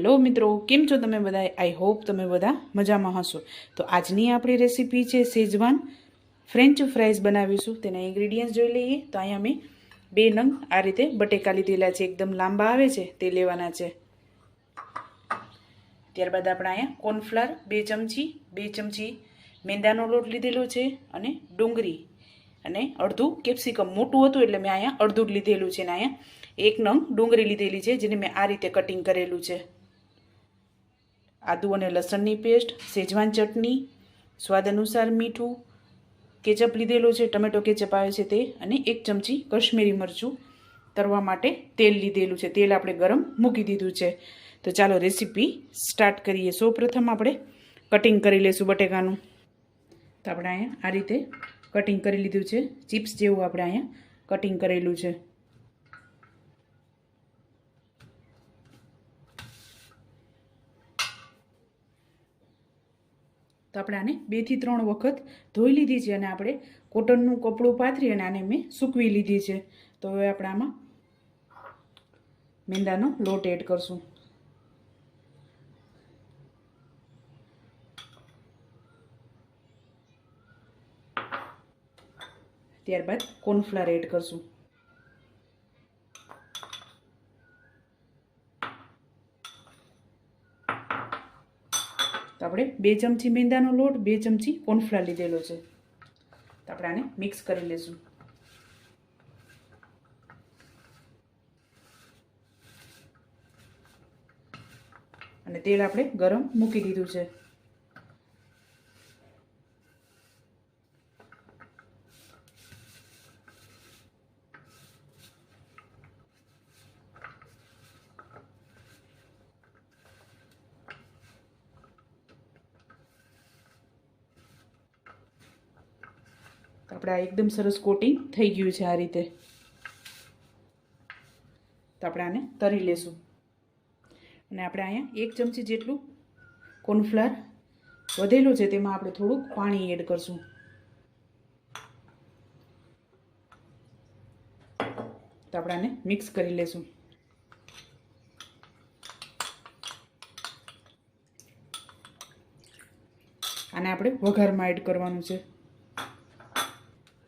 Hello મિત્રો, કેમ છો તમે બધા? આઈ હોપ તમે બધા મજામાં હશો. તો આજની આપણી રેસીપી છે શેજવાન ફ્રેન્ચ ફ્રાઈઝ બનાવીશું. તેના ઇન્ગ્રીડિયન્ટ્સ જોઈ લઈએ. તો અહીંયા મેં બે નંગ આ રીતે બટેકા લીધેલા છે. એકદમ લાંબા આવે છે, તે લેવાના છે. ત્યારબાદ આપણે અહીંયા કોર્નફ્લાર બે ચમચી બે ચમચી મેંદાનો લોટ લીધેલો છે અને ડુંગળી અને અડધું કેપ્સિકમ મોટું હતું એટલે મેં અહીંયા અડધું લીધેલું છે. ને અહીંયા એક નંગ ડુંગળી લીધેલી છે, જેને મેં આ રીતે કટિંગ કરેલું છે. આદુ અને લસણની પેસ્ટ સેજવાન ચટણી, સ્વાદ અનુસાર મીઠું કેચઅપ લીધેલું છે, ટમેટો કેચઅપ આવે છે તે, અને એક ચમચી કશ્મીરી મરચું તરવા માટે તેલ લીધેલું છે. તેલ આપણે ગરમ મૂકી દીધું છે. તો ચાલો રેસીપી સ્ટાર્ટ કરીએ. સૌ પ્રથમ આપણે કટિંગ કરી લઈશું બટેકાનું. તો આપણે અહીંયા આ રીતે કટિંગ કરી લીધું છે. ચિપ્સ જેવું આપણે અહીંયા કટિંગ કરેલું છે. તો આપણે આને બેથી ત્રણ વખત ધોઈ લીધી છે અને આપણે કોટનનું કપડું પાથરી અને આને મેં સૂકવી લીધી છે. તો હવે આપણે આમાં મેંદાનો લોટ એડ કરશું. ત્યારબાદ કોર્નફ્લાર એડ કરશું. તો આપણે બે ચમચી મેંદાનો લોટ, બે ચમચી કોર્નફ્લાર લીધેલો છે. તો આપણે આને મિક્સ કરી લઈશું અને તેલ આપણે ગરમ મૂકી દીધું છે. આપણે આ એકદમ સરસ કોટિંગ થઈ ગયું છે આ રીતે. તો આપણે આને તરી લેશું. અને આપણે અહીંયા એક ચમચી જેટલું કોર્નફ્લાર વધેલું છે, તેમાં આપણે થોડુંક પાણી એડ કરશું. તો આપણે આને મિક્સ કરી લેશું. આને આપણે વઘારમાં એડ કરવાનું છે.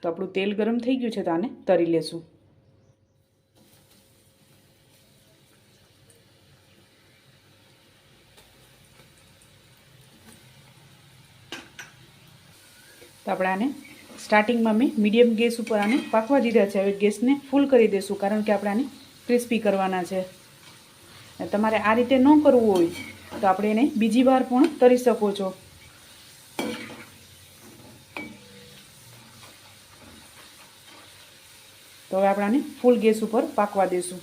તો આપણું તેલ ગરમ થઈ ગયું છે તો આને તરી લેશું. તો આપણે આને સ્ટાર્ટિંગમાં મેં મીડિયમ ગેસ ઉપર આને પાકવા દીધા છે. હવે ગેસને ફૂલ કરી દઈશું કારણ કે આપણે આને ક્રિસ્પી કરવાના છે. તમારે આ રીતે ન કરવું હોય તો આપણે એને બીજી વાર પણ તરી શકો છો. તો હવે આપણે આને ફૂલ ગેસ ઉપર પાકવા દઈશું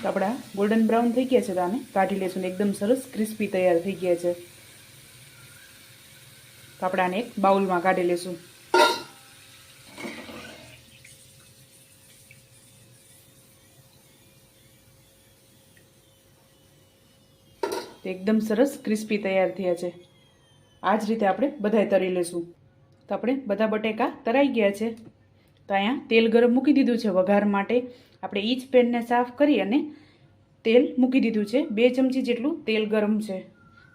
તો આપણા ગોલ્ડન બ્રાઉન થઈ ગયા છે તો આને કાઢી લઈશું એકદમ સરસ ક્રિસ્પી તૈયાર થઈ ગયા છે. તો આપણે એક બાઉલમાં કાઢી લઈશું એકદમ સરસ ક્રિસ્પી તૈયાર થયા છે. આ જ રીતે આપણે બધાય તરી લઈશું તો આપણે બધા બટેકા તરાઈ ગયા છે. તો અહીંયા તેલ ગરમ મૂકી દીધું છે વઘાર માટે. આપણે એ જ પેનને સાફ કરી અને તેલ મૂકી દીધું છે. બે ચમચી જેટલું તેલ ગરમ છે.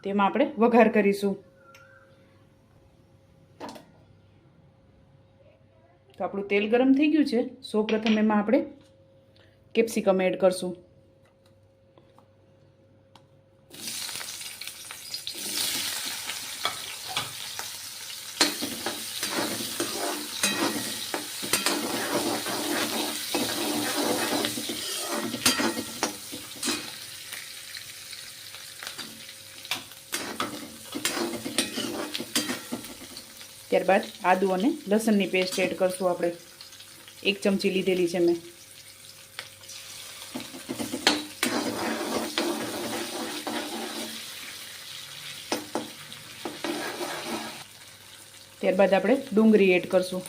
તેમાં આપણે વઘાર કરીશું. તો આપણું તેલ ગરમ થઈ ગયું છે. સૌ પ્રથમ એમાં આપણે કેપ્સિકમ એડ કરશું. ત્યારબાદ આદુ અને લસણની પેસ્ટ એડ કરશું આપણે. એક ચમચી લીધેલી છે મેં. ત્યારબાદ આપણે ડુંગળી એડ કરશું.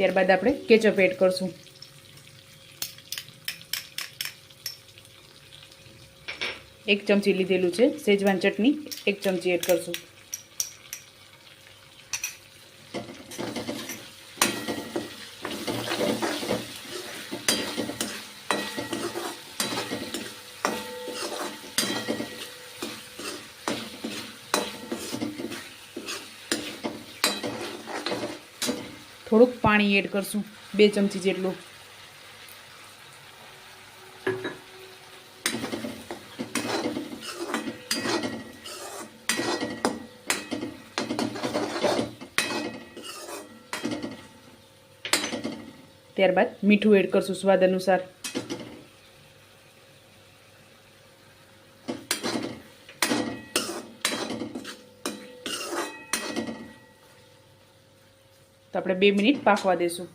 ત્યારબાદ આપણે કેચઅપ એડ કરશું. એક ચમચી લીધેલું છે. સેજવાન ચટણી એક ચમચી એડ કરશું. થોડુંક પાણી એડ કરશું બે ચમચી જેટલું. ત્યારબાદ મીઠું એડ કરશું સ્વાદ અનુસાર. આપણે બે મિનિટ પાકવા દેશું.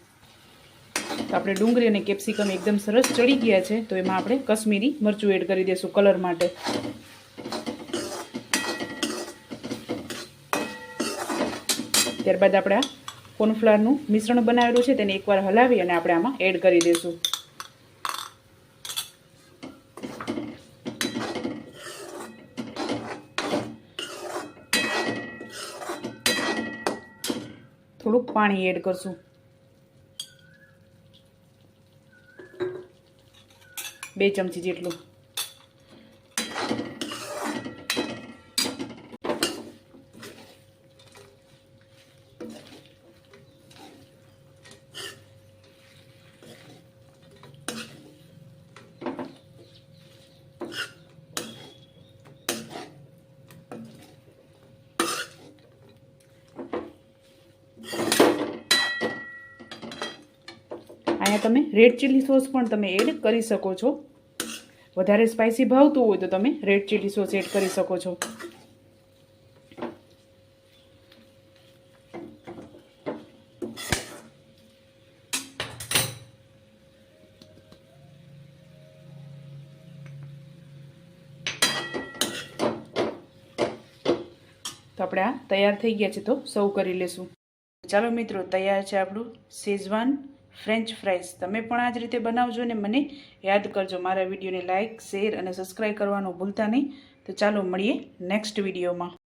તો આપણે ડુંગળી અને કેપ્સિકમ એકદમ સરસ ચડી ગયા છે, તો એમાં આપણે કશ્મીરી મરચું એડ કરી દઈશું કલર માટે. ત્યારબાદ આપણે આ કોર્નફ્લાવરનું મિશ્રણ બનાવેલું છે, તેને એકવાર હલાવી અને આપણે આમાં એડ કરી દઈશું થોડુંક પાણી એડ કરશું. બે ચમચી જેટલું. અહીંયા તમે રેડ ચીલી સોસ પણ તમે એડ કરી શકો છો. વધારે સ્પાઇસી ભાવતું હોય તો તમે રેડ ચીલી સોસ એડ કરી શકો છો. તો આપણે આ તૈયાર થઈ ગયા છે તો સર્વ કરી લેશું. ચાલો મિત્રો, તૈયાર છે આપણું શેઝવાન ફ્રેન્ચ ફ્રાઈઝ તમે પણ આ જ રીતે બનાવજો ને મને યાદ કરજો. મારા વિડીયોને લાઇક શેર અને સબસ્ક્રાઈબ કરવાનું ભૂલતા નહીં. તો ચાલો મળીએ નેક્સ્ટ વિડીયોમાં.